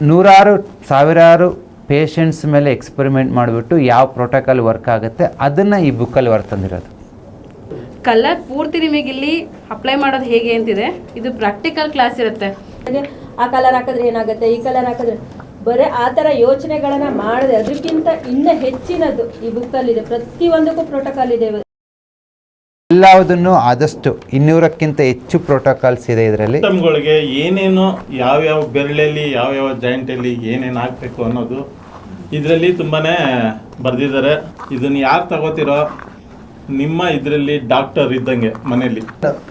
ನೂರಾರು ಸಾವಿರಾರು ಪೇಷಂಟ್ಸ್ ಮೇಲೆ ಎಕ್ಸ್ಪೆರಿಮೆಂಟ್ ಮಾಡಿಬಿಟ್ಟು ಯಾವ ಪ್ರೋಟೋಕಾಲ್ ವರ್ಕ್ ಆಗುತ್ತೆ ಅದನ್ನು ಈ ಬುಕ್ಕಲ್ಲಿ ಹೊರತಂದಿರೋದು. ಕಲರ್ ಪೂರ್ತಿ ನಿಮಗೆ ಇಲ್ಲಿ ಅಪ್ಲೈ ಮಾಡೋದು ಹೇಗೆ ಅಂತಿದೆ ಇದು ಪ್ರಾಕ್ಟಿಕಲ್ ಕ್ಲಾಸ್ ಇರುತ್ತೆ. ಹಾಗೆ ಆ ಕಲರ್ ಹಾಕಿದ್ರೆ ಏನಾಗುತ್ತೆ ಈ ಕಲರ್ ಹಾಕಿದ್ರೆ ಬರೀ ಆ ಥರ ಯೋಚನೆಗಳನ್ನು ಮಾಡಿದೆ. ಅದಕ್ಕಿಂತ ಇನ್ನೂ ಹೆಚ್ಚಿನದು ಈ ಬುಕ್ಕಲ್ಲಿದೆ ಪ್ರತಿಯೊಂದಕ್ಕೂ ಪ್ರೋಟೋಕಾಲ್ ಇದೆ. ಎಲ್ಲವುದನ್ನು ಆದಷ್ಟು ಇನ್ನೂರಕ್ಕಿಂತ ಹೆಚ್ಚು ಪ್ರೋಟೋಕಾಲ್ಸ್ ಇದೆ ಇದರಲ್ಲಿ. ಸಿಸ್ಟಮ್ಗಳಿಗೆ ಏನೇನು ಯಾವ್ಯಾವ ಬೆರಳಲ್ಲಿ ಯಾವ್ಯಾವ ಜಾಯಿಂಟಲ್ಲಿ ಏನೇನು ಹಾಕಬೇಕು ಅನ್ನೋದು ಇದರಲ್ಲಿ ತುಂಬಾ ಬರೆದಿದ್ದಾರೆ. ಇದನ್ನು ಯಾರು ತಗೋತಿರೋ ನಿಮ್ಮ ಇದರಲ್ಲಿ ಡಾಕ್ಟರ್ ಇದ್ದಂಗೆ ಮನೆಯಲ್ಲಿ.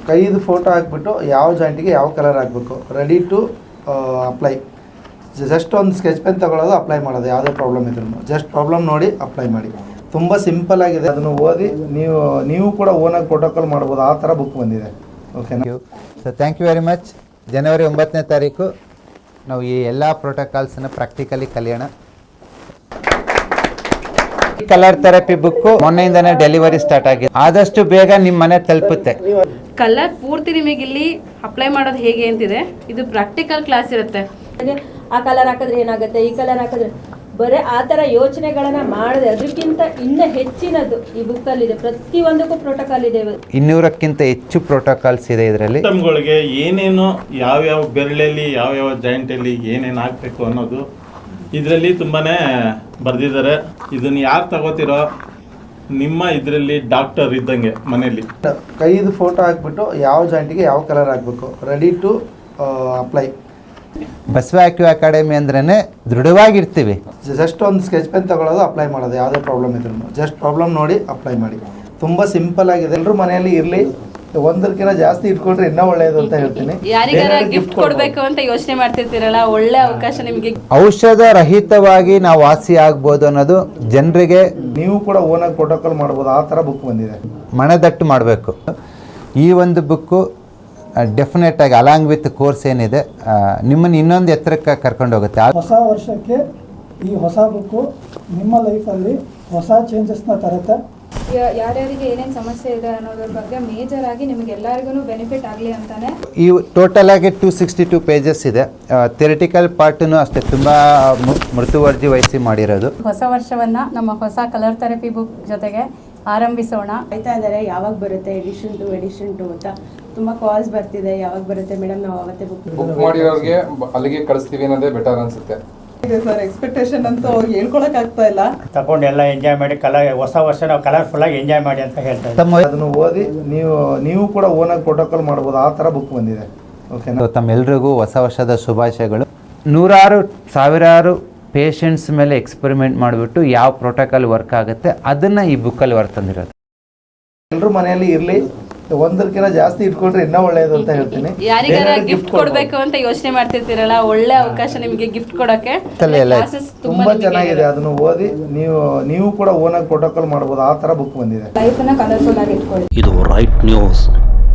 ಕೈದು ಫೋಟೋ ಹಾಕ್ಬಿಟ್ಟು ಯಾವ ಜಾಯಿಂಟಿಗೆ ಯಾವ ಕಲರ್ ಹಾಕಬೇಕು ರೆಡಿ ಟು ಅಪ್ಲೈ ಜಸ್ಟ್ ಒಂದು ಸ್ಕೆಚ್ ಪೆನ್ ತಗೊಳ್ಳೋದು ಅಪ್ಲೈ ಮಾಡೋದು ಯಾವುದೇ ಪ್ರಾಬ್ಲಮ್ ಇದ್ರೂ ಜಸ್ಟ್ ಪ್ರಾಬ್ಲಮ್ ನೋಡಿ ಅಪ್ಲೈ ಮಾಡಿ. ತುಂಬ ಸಿಂಪಲ್ ಆಗಿದೆ. ಅದನ್ನು ಓದಿ ನೀವು ನೀವು ಕೂಡ ಓನಾಗಿ ಪ್ರೋಟೋಕಾಲ್ ಮಾಡ್ಬೋದು ಆ ಥರ ಬುಕ್ ಬಂದಿದೆ. ಓಕೆನಾ so thank you very much ಜನವರಿ ಒಂಬತ್ತನೇ ತಾರೀಕು ನಾವು ಈ ಎಲ್ಲ ಪ್ರೋಟೋಕಾಲ್ಸನ್ನು ಪ್ರಾಕ್ಟಿಕಲಿ ಕಲಿಯೋಣ. ಕಲರ್ ಥೆರಪಿ ಬುಕ್ ಮೊನ್ನೆಯಿಂದನೇ ಡೆಲಿವರಿ ಸ್ಟಾರ್ಟ್ ಆಗಿದೆ. ಆದಷ್ಟು ಬೇಗ ನಿಮ್ಮ ಮನೆ ತಲುಪುತ್ತೆ. ಕಲರ್ ಪೂರ್ತಿ ನಿಮಗೆ ಇಲ್ಲಿ ಅಪ್ಲೈ ಮಾಡೋದು ಹೇಗೆ ಅಂತಿದೆ ಇದು ಪ್ರಾಕ್ಟಿಕಲ್ ಕ್ಲಾಸ್ ಇರುತ್ತೆ. ಹಾಗೆ ಆ ಕಲರ್ ಹಾಕಿದ್ರೆ ಏನಾಗುತ್ತೆ ಈ ಕಲರ್ ಹಾಕಿದ್ರೆ ಬರೀ ಆ ಥರ ಯೋಚನೆಗಳನ್ನ ಮಾಡಿದೆ. ಅದಕ್ಕಿಂತ ಇನ್ನ ಹೆಚ್ಚಿನದು ಈ ಬುಕ್ಕಲ್ಲಿದೆ ಪ್ರತಿಯೊಂದಕ್ಕೂ ಪ್ರೋಟೋಕಾಲ್ ಇದೆ. ಇನ್ನೂರಕ್ಕಿಂತ ಹೆಚ್ಚು ಪ್ರೋಟೋಕಾಲ್ಸ್ ಇದೆ ಇದರಲ್ಲಿ. ಸಿಸ್ಟಮ್ಗಳಿಗೆ ಏನೇನು ಯಾವ್ಯಾವ ಬೆರಳಲ್ಲಿ ಯಾವ್ಯಾವ ಜಾಯಿಂಟಲ್ಲಿ ಏನೇನು ಹಾಕಬೇಕು ಅನ್ನೋದು ಇದರಲ್ಲಿ ತುಂಬಾ ಬರೆದಿದ್ದಾರೆ. ಇದನ್ನು ಯಾರು ತಗೋತಿರೋ ನಿಮ್ಮ ಇದರಲ್ಲಿ ಡಾಕ್ಟರ್ ಇದ್ದಂಗೆ ಮನೆಯಲ್ಲಿ. ಕೈದು ಫೋಟೋ ಹಾಕ್ಬಿಟ್ಟು ಯಾವ ಜಾಯಿಂಟಿಗೆ ಯಾವ ಕಲರ್ ಹಾಕಬೇಕು? Ready to apply Basava acu academy ಅಂದ್ರೇ ದೃಢವಾಗಿರ್ತೀವಿ. ಜಸ್ಟ್ ಒಂದು ಸ್ಕೆಚ್ ಪೆನ್ ತಗೊಳ್ಳೋದು ಅಪ್ಲೈ ಮಾಡೋದು ಯಾವುದೇ ಪ್ರಾಬ್ಲಮ್ ಇದ್ರೂ ಜಸ್ಟ್ ಪ್ರಾಬ್ಲಮ್ ನೋಡಿ ಅಪ್ಲೈ ಮಾಡಿ. ತುಂಬ ಸಿಂಪಲ್ ಆಗಿದೆ. ಎಲ್ಲರೂ ಮನೆಯಲ್ಲಿ ಇರಲಿ. ಒಂದಕ್ಕಿಂತ ಜಾಸ್ತಿ ಇಟ್ಕೊಂಡ್ರೆ ಇನ್ನೂ ಒಳ್ಳೆಯದು ಅಂತ ಹೇಳ್ತೀನಿ. ಯಾರಿಗಾರ ಗಿಫ್ಟ್ ಕೊಡಬೇಕು ಅಂತ ಯೋಚನೆ ಮಾಡ್ತಿರ್ತೀರಲ್ಲ ಒಳ್ಳೆ ಅವಕಾಶ ನಿಮಗೆ. ಔಷಧ ರಹಿತವಾಗಿ ನಾವು ವಾಸಿ ಆಗ್ಬೋದು ಅನ್ನೋದು ಜನರಿಗೆ ನೀವು ಕೂಡ ಓನಾಗಿ ಪ್ರೋಟೋಕಾಲ್ ಮಾಡ್ಬೋದು. ಆ ಥರ ಬುಕ್ ಬಂದಿದೆ. ಮನದಟ್ಟು ಮಾಡಬೇಕು. ಈ ಒಂದು ಬುಕ್ಕು ಡೆಫಿನೆಟ್ ಆಗಿ ಅಲಾಂಗ್ ವಿತ್ ಕೋರ್ಸ್ ಏನಿದೆ ನಿಮ್ಮನ್ನು ಇನ್ನೊಂದು ಎತ್ತರಕ್ಕೆ ಕರ್ಕೊಂಡು ಹೋಗುತ್ತೆ. ಆ- ಹೊಸ ವರ್ಷಕ್ಕೆ ಈ ಹೊಸ ಬುಕ್ಕು ನಿಮ್ಮ ಲೈಫಲ್ಲಿ ಹೊಸ ಚೇಂಜಸ್ನ ತರುತ್ತೆ. ಯಾರ್ಯಾರಿಗೆ ಏನೇನು ಸಮಸ್ಯೆ ಇದೆ ಅನ್ನೋದ್ರ ಬಗ್ಗೆ ಮೇಜರ್ ಆಗಿ ನಿಮಗೆಲ್ಲರಿಗೂ ಬೆನಿಫಿಟ್ ಆಗಲಿ ಅಂತಾನೆ. ಈ ಟೋಟಲ್ ಆಗಿ ಟೂ ಸಿಕ್ಸ್ಟಿ ಟೂ ಪೇಜಸ್ ಇದೆ. ಥಿಯರಿಟಿಕಲ್ ಪಾರ್ಟನ್ನು ಅಷ್ಟೇ ತುಂಬ ಮೃದುವರ್ಜಿ ವಹಿಸಿ ಮಾಡಿರೋದು. ಹೊಸ ವರ್ಷವನ್ನ ನಮ್ಮ ಹೊಸ ಕಲರ್ ಥೆರಪಿ ಬುಕ್ ಜೊತೆಗೆ ಆರಂಭಿಸೋಣ. ಆಯ್ತಾ ಇದ್ದಾರೆ ಯಾವಾಗ ಬರುತ್ತೆ ಎಡಿಷನ್ ಟು ಎಡಿಷನ್ ಟು ಅಂತ. ತುಂಬ ಕಾಲ್ಸ್ ಬರ್ತಿದೆ ಯಾವಾಗ ಬರುತ್ತೆ ಮೇಡಮ್ ನಾವು ಅವತ್ತೇ ಬುಕ್ ಬುಕ್ ಮಾಡಿರೋರಿಗೆ ಅಲ್ಲಿಗೆ ಕಳಿಸ್ತೀವಿ ಅನ್ನೋದೇ ಬೆಟರ್ ಅನ್ಸುತ್ತೆ. ಇದೆ ಸರ್ ಎಕ್ಸ್ಪೆಕ್ಟೇಷನ್ ಅಂತೂ ಹೇಳ್ಕೊಳಕ್ ಆಗ್ತಾ ಇಲ್ಲ. ತಗೊಂಡು ಎಲ್ಲ ಎಂಜಾಯ್ ಮಾಡಿ ಕಲರ್ ಹೊಸ ವರ್ಷ ನಾವು ಕಲರ್ಫುಲ್ಲಾಗಿ ಎಂಜಾಯ್ ಮಾಡಿ ಅಂತ ಹೇಳ್ತಾರೆ ತಮ್ಮ ಅದನ್ನು ಓದಿ ನೀವು ನೀವು ಕೂಡ ಓನಾಗಿ ಪ್ರೋಟೋಕಾಲ್ ಮಾಡ್ಬೋದು ಆ ಥರ ಬುಕ್ ಬಂದಿದೆ. ಓಕೆನಾ ತಮ್ಮೆಲ್ರಿಗೂ ಹೊಸ ವರ್ಷದ ಶುಭಾಶಯಗಳು. ನೂರಾರು ಸಾವಿರಾರು ಪೇಷಂಟ್ಸ್ ಮೇಲೆ ಎಕ್ಸ್ಪೆರಿಮೆಂಟ್ ಮಾಡಿಬಿಟ್ಟು ಯಾವ ಪ್ರೋಟೋಕಾಲ್ ವರ್ಕ್ ಆಗುತ್ತೆ ಅದನ್ನು ಈ ಬುಕ್ಕಲ್ಲಿ ಹೊರತಂದಿರೋದು. ಎಲ್ಲರೂ ಮನೆಯಲ್ಲಿ ಇರಲಿ ಒಂದಕ್ಕಿಂತ ಜಾಸ್ತಿ ಇಟ್ಕೊಂಡ್ರೆ ಇನ್ನೂ ಒಳ್ಳೇದು ಅಂತ ಹೇಳ್ತೀನಿ. ಯಾರಿಗಾರ ಗಿಫ್ಟ್ ಕೊಡಬೇಕು ಅಂತ ಯೋಚನೆ ಮಾಡ್ತಿರ್ತೀರಲ್ಲ ಒಳ್ಳೆ ಅವಕಾಶ ನಿಮಗೆ ಗಿಫ್ಟ್ ಕೊಡೋಕೆ. ಕ್ಲಾಸಸ್ ತುಂಬಾ ಚೆನ್ನಾಗಿದೆ ಅದನ್ನು ಓದಿ ನೀವು ನೀವು ಕೂಡ ಓನಾಗಿ ಪ್ರೋಟೋಕಾಲ್ ಮಾಡ್ಬೋದು ಆ ಥರ ಬುಕ್ ಬಂದಿದೆ. ಲೈಫನ್ನ ಕಲರ್ಫುಲ್ ಆಗಿ ಇಟ್ಕೊಳ್ಳಿ. ಇದು ರೈಟ್ ನ್ಯೂಸ್